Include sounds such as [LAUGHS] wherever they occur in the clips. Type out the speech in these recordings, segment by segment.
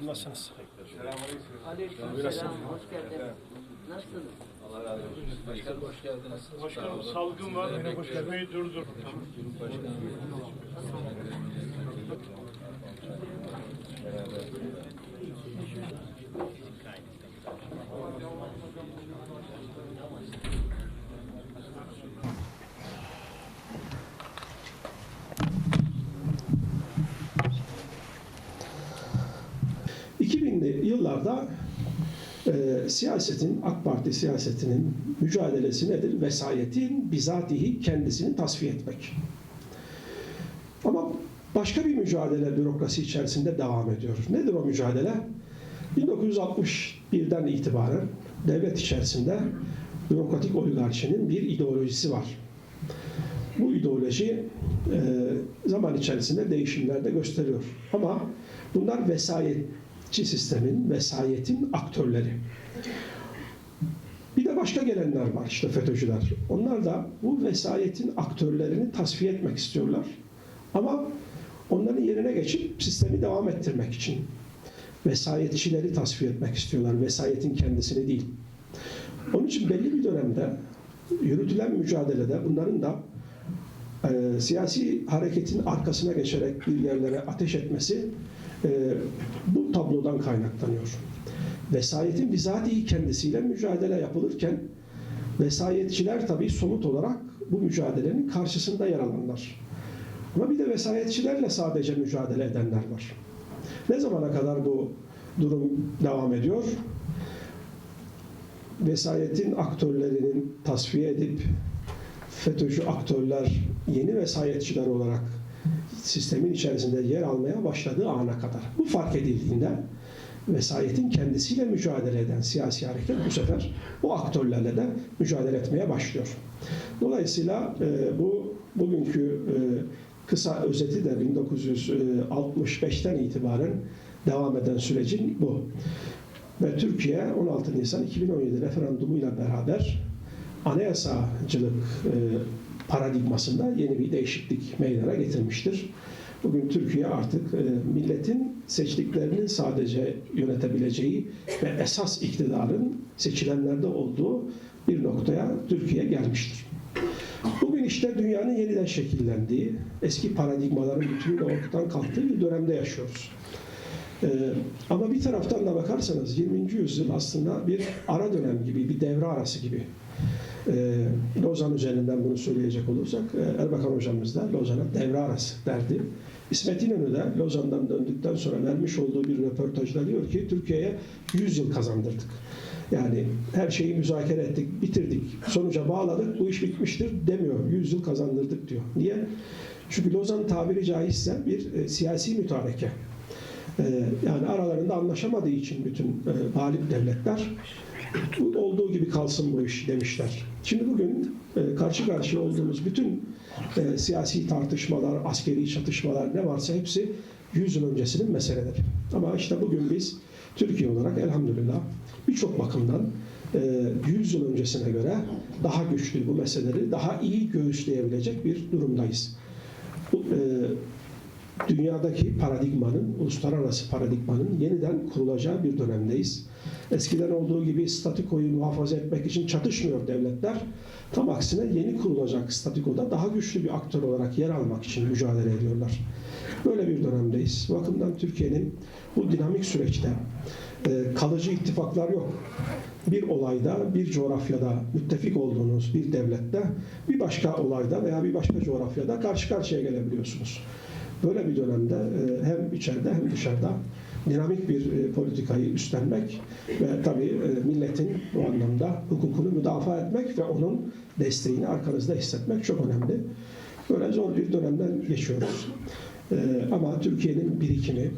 ederim. Nasılsınız? Aleykümselam, hoş geldiniz. Nasılsınız? Allah razı olsun. Başkanım hoş geldiniz. Başkanım salgın var. Yine görüşmeyi durdur. ...2000'li yıllarda e, siyasetin, AK Parti siyasetinin mücadelesi nedir? Vesayetin bizatihi kendisini tasfiye etmek. Ama başka bir mücadele bürokrasi içerisinde devam ediyor. Nedir o mücadele? 1961'den itibaren devlet içerisinde bürokratik oligarşinin bir ideolojisi var. Bu ideoloji e, zaman içerisinde değişimler de gösteriyor. Ama bunlar vesayetçi sistemin, vesayetin aktörleri. Bir de başka gelenler var işte FETÖ'cüler. Onlar da bu vesayetin aktörlerini tasfiye etmek istiyorlar. Ama onların yerine geçip sistemi devam ettirmek için vesayetçileri tasfiye etmek istiyorlar. Vesayetin kendisini değil. Onun için belli bir dönemde yürütülen mücadelede bunların da e, siyasi hareketin arkasına geçerek bir yerlere ateş etmesi e, bu tablodan kaynaklanıyor. Vesayetin bizatihi kendisiyle mücadele yapılırken vesayetçiler tabii somut olarak bu mücadelenin karşısında yer alanlar. Ama bir de vesayetçilerle sadece mücadele edenler var. Ne zamana kadar bu durum devam ediyor? Vesayetin aktörlerinin tasfiye edip FETÖ'cü aktörler yeni vesayetçiler olarak sistemin içerisinde yer almaya başladığı ana kadar. Bu fark edildiğinde vesayetin kendisiyle mücadele eden siyasi hareket bu sefer o aktörlerle de mücadele etmeye başlıyor. Dolayısıyla e, bu bugünkü e, kısa özeti de 1965'ten itibaren devam eden sürecin bu. Ve Türkiye 16 Nisan 2017 referandumuyla beraber anayasacılık e, paradigmasında yeni bir değişiklik meydana getirmiştir. Bugün Türkiye artık e, milletin seçtiklerinin sadece yönetebileceği ve esas iktidarın seçilenlerde olduğu bir noktaya Türkiye gelmiştir. Bugün işte dünyanın yeniden şekillendiği, eski paradigmaların bütünüyle ortadan kalktığı bir dönemde yaşıyoruz. Ee, ama bir taraftan da bakarsanız 20. yüzyıl aslında bir ara dönem gibi, bir devre arası gibi. Ee, Lozan üzerinden bunu söyleyecek olursak, e, Erbakan hocamız da Lozan'a devre arası derdi. İsmet İnönü de Lozan'dan döndükten sonra vermiş olduğu bir röportajda diyor ki Türkiye'ye 100 yıl kazandırdık. Yani her şeyi müzakere ettik, bitirdik, sonuca bağladık, bu iş bitmiştir demiyor. 100 yıl kazandırdık diyor. Niye? Çünkü Lozan tabiri caizse bir e, siyasi mütareke. E, yani aralarında anlaşamadığı için bütün e, galip devletler olduğu gibi kalsın bu iş demişler. Şimdi bugün e, karşı karşıya olduğumuz bütün e, siyasi tartışmalar, askeri çatışmalar ne varsa hepsi 100 yıl öncesinin meseleleri. Ama işte bugün biz Türkiye olarak elhamdülillah birçok bakımdan e, 100 yıl öncesine göre daha güçlü bu meseleleri daha iyi göğüsleyebilecek bir durumdayız. Dünyadaki paradigmanın, uluslararası paradigmanın yeniden kurulacağı bir dönemdeyiz. Eskiden olduğu gibi statikoyu muhafaza etmek için çatışmıyor devletler. Tam aksine yeni kurulacak statikoda daha güçlü bir aktör olarak yer almak için mücadele ediyorlar. Böyle bir dönemdeyiz. Bakımdan Türkiye'nin bu dinamik süreçte e, kalıcı ittifaklar yok. Bir olayda, bir coğrafyada müttefik olduğunuz bir devlette bir başka olayda veya bir başka coğrafyada karşı karşıya gelebiliyorsunuz. Böyle bir dönemde e, hem içeride hem dışarıda dinamik bir e, politikayı üstlenmek ve tabii e, milletin bu anlamda hukukunu müdafaa etmek ve onun desteğini arkanızda hissetmek çok önemli. Böyle zor bir dönemden geçiyoruz. Ama Türkiye'nin birikimi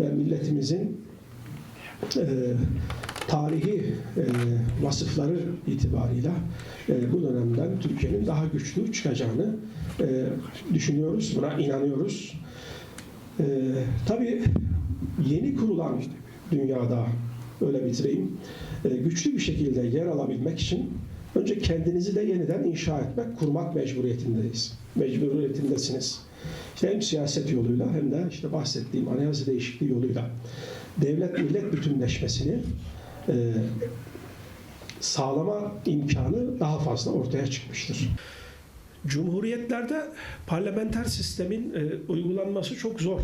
ve milletimizin tarihi vasıfları itibarıyla bu dönemden Türkiye'nin daha güçlü çıkacağını düşünüyoruz, buna inanıyoruz. Ee, tabii yeni kurulan dünyada öyle bitireyim. e, güçlü bir şekilde yer alabilmek için önce kendinizi de yeniden inşa etmek, kurmak mecburiyetindeyiz. mecburiyetindesiniz. İşte hem siyaset yoluyla hem de işte bahsettiğim anayasa değişikliği yoluyla devlet millet bütünleşmesini e, sağlama imkanı daha fazla ortaya çıkmıştır. Cumhuriyetlerde parlamenter sistemin e, uygulanması çok zor.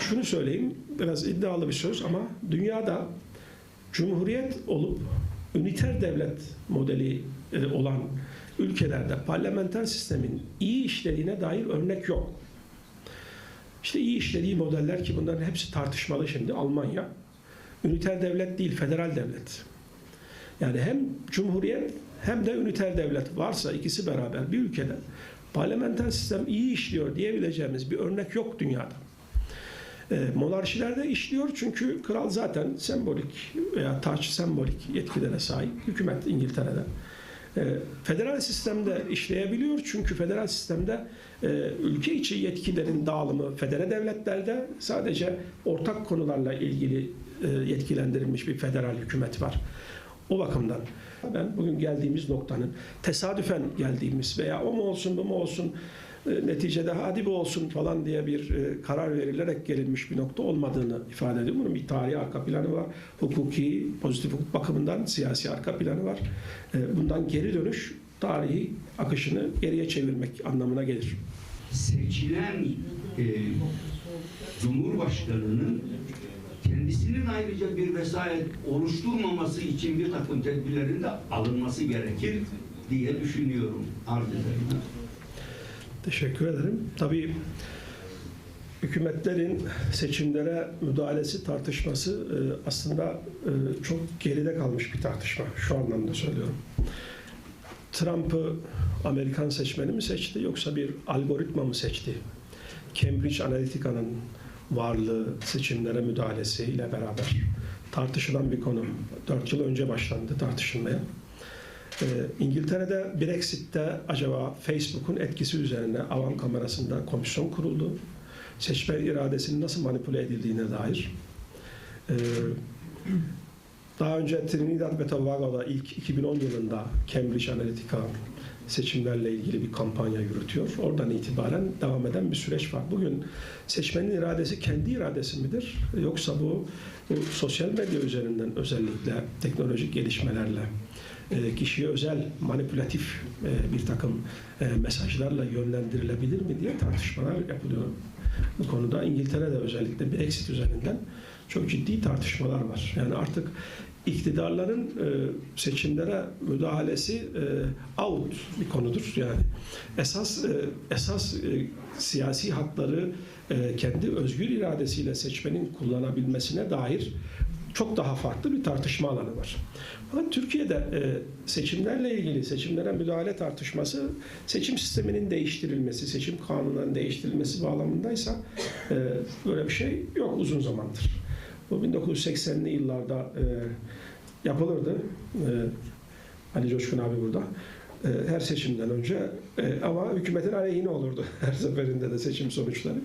Şunu söyleyeyim, biraz iddialı bir söz ama dünyada cumhuriyet olup üniter devlet modeli e, olan ülkelerde parlamenter sistemin iyi işlediğine dair örnek yok. İşte iyi işlediği modeller ki bunların hepsi tartışmalı şimdi Almanya. Üniter devlet değil, federal devlet. Yani hem cumhuriyet hem de üniter devlet varsa ikisi beraber bir ülkede parlamenter sistem iyi işliyor diyebileceğimiz bir örnek yok dünyada. E, monarşilerde işliyor çünkü kral zaten sembolik veya taç sembolik yetkilere sahip hükümet İngiltere'de. E, federal sistemde işleyebiliyor çünkü federal sistemde e, ülke içi yetkilerin dağılımı federal devletlerde sadece ortak konularla ilgili e, yetkilendirilmiş bir federal hükümet var. O bakımdan ben bugün geldiğimiz noktanın tesadüfen geldiğimiz veya o mu olsun bu mu olsun neticede hadi bu olsun falan diye bir e, karar verilerek gelinmiş bir nokta olmadığını ifade ediyorum. Bunun bir tarihi arka planı var. Hukuki, pozitif hukuk bakımından siyasi arka planı var. E, Bundan geri dönüş tarihi akışını geriye çevirmek anlamına gelir. seçilen e, Cumhurbaşkanı'nın kendisinin ayrıca bir vesayet oluşturmaması için bir takım tedbirlerin de alınması gerekir diye düşünüyorum arz ederim. Teşekkür ederim. Tabii hükümetlerin seçimlere müdahalesi tartışması e, aslında e, çok geride kalmış bir tartışma. Şu anlamda söylüyorum. Trump'ı Amerikan seçmeni mi seçti yoksa bir algoritma mı seçti? Cambridge Analytica'nın varlığı seçimlere müdahalesiyle beraber tartışılan bir konu. Dört yıl önce başlandı tartışılmaya. Ee, İngiltere'de Brexit'te acaba Facebook'un etkisi üzerine avam kamerasında komisyon kuruldu. Seçmen iradesinin nasıl manipüle edildiğine dair. Ee, daha önce Trinidad ve Tobago'da ilk 2010 yılında Cambridge Analytica seçimlerle ilgili bir kampanya yürütüyor. Oradan itibaren devam eden bir süreç var. Bugün seçmenin iradesi kendi iradesi midir? Yoksa bu, bu sosyal medya üzerinden özellikle teknolojik gelişmelerle kişiye özel manipülatif e, bir takım e, mesajlarla yönlendirilebilir mi diye tartışmalar yapılıyor. Bu konuda İngiltere'de özellikle Brexit üzerinden çok ciddi tartışmalar var. Yani artık iktidarların e, seçimlere müdahalesi e, out bir konudur. Yani esas e, esas e, siyasi hakları e, kendi özgür iradesiyle seçmenin kullanabilmesine dair çok daha farklı bir tartışma alanı var. Fakat Türkiye'de e, seçimlerle ilgili seçimlere müdahale tartışması seçim sisteminin değiştirilmesi, seçim kanunlarının değiştirilmesi bağlamındaysa e, böyle bir şey yok uzun zamandır. Bu 1980'li yıllarda e, yapılırdı. Ali Coşkun abi burada. E, her seçimden önce e, ama hükümetin aleyhine olurdu [LAUGHS] her seferinde de seçim sonuçları.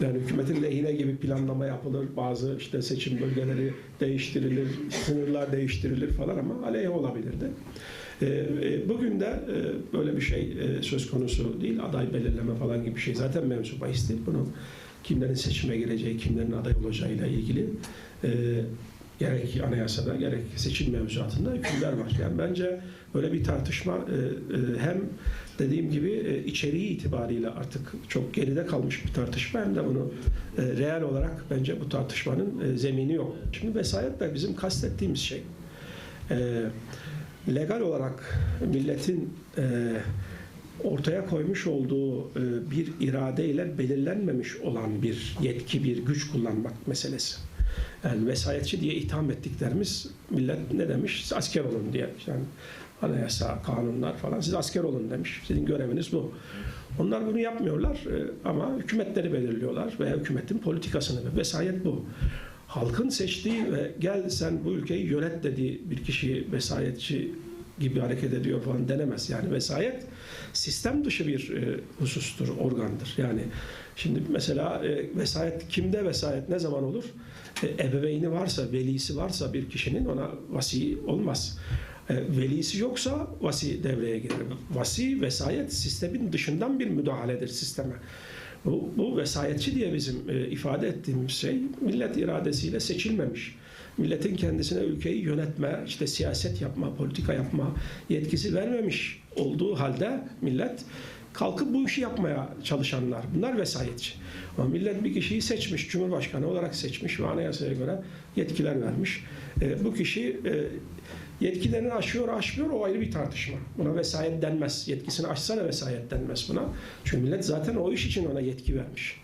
Yani hükümetin lehine gibi planlama yapılır, bazı işte seçim bölgeleri değiştirilir, sınırlar değiştirilir falan ama aleyhe olabilirdi. E, Bugün de böyle bir şey söz konusu değil, aday belirleme falan gibi bir şey zaten mevzu bahis değil. Bunu kimlerin seçime gireceği, kimlerin aday olacağıyla ilgili gerek anayasada gerek seçim mevzuatında hükümler var. Yani bence böyle bir tartışma e, e, hem dediğim gibi e, içeriği itibariyle artık çok geride kalmış bir tartışma hem de bunu reel olarak bence bu tartışmanın zemini yok. Şimdi vesayet de bizim kastettiğimiz şey. Legal olarak milletin ortaya koymuş olduğu bir iradeyle belirlenmemiş olan bir yetki, bir güç kullanmak meselesi. Yani vesayetçi diye itham ettiklerimiz millet ne demiş? Siz asker olun diye. Yani anayasa, kanunlar falan siz asker olun demiş. Sizin göreviniz bu. Onlar bunu yapmıyorlar e, ama hükümetleri belirliyorlar veya hükümetin politikasını ve vesayet bu. Halkın seçtiği ve gel sen bu ülkeyi yönet dediği bir kişi vesayetçi gibi hareket ediyor falan denemez. Yani vesayet sistem dışı bir e, husustur, organdır. Yani şimdi mesela e, vesayet kimde vesayet ne zaman olur? E, ebeveyni varsa, velisi varsa bir kişinin ona vasi olmaz. E, velisi yoksa vasi devreye girer. Vasi vesayet sistemin dışından bir müdahaledir sisteme. Bu, bu vesayetçi diye bizim e, ifade ettiğimiz şey millet iradesiyle seçilmemiş. Milletin kendisine ülkeyi yönetme, işte siyaset yapma, politika yapma yetkisi vermemiş olduğu halde millet kalkıp bu işi yapmaya çalışanlar. Bunlar vesayetçi. Ama millet bir kişiyi seçmiş, Cumhurbaşkanı olarak seçmiş ve anayasaya göre yetkiler vermiş. E, bu kişi e, yetkilerini aşıyor, aşmıyor o ayrı bir tartışma. Buna vesayet denmez. Yetkisini aşsa da vesayet denmez buna. Çünkü millet zaten o iş için ona yetki vermiş.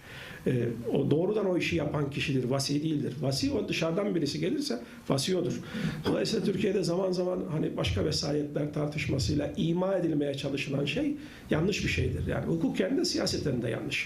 Ee, o doğrudan o işi yapan kişidir, vasi değildir. Vasi o dışarıdan birisi gelirse vasi odur. Dolayısıyla Türkiye'de zaman zaman hani başka vesayetler tartışmasıyla ima edilmeye çalışılan şey yanlış bir şeydir. Yani hukuken de siyaseten de yanlış.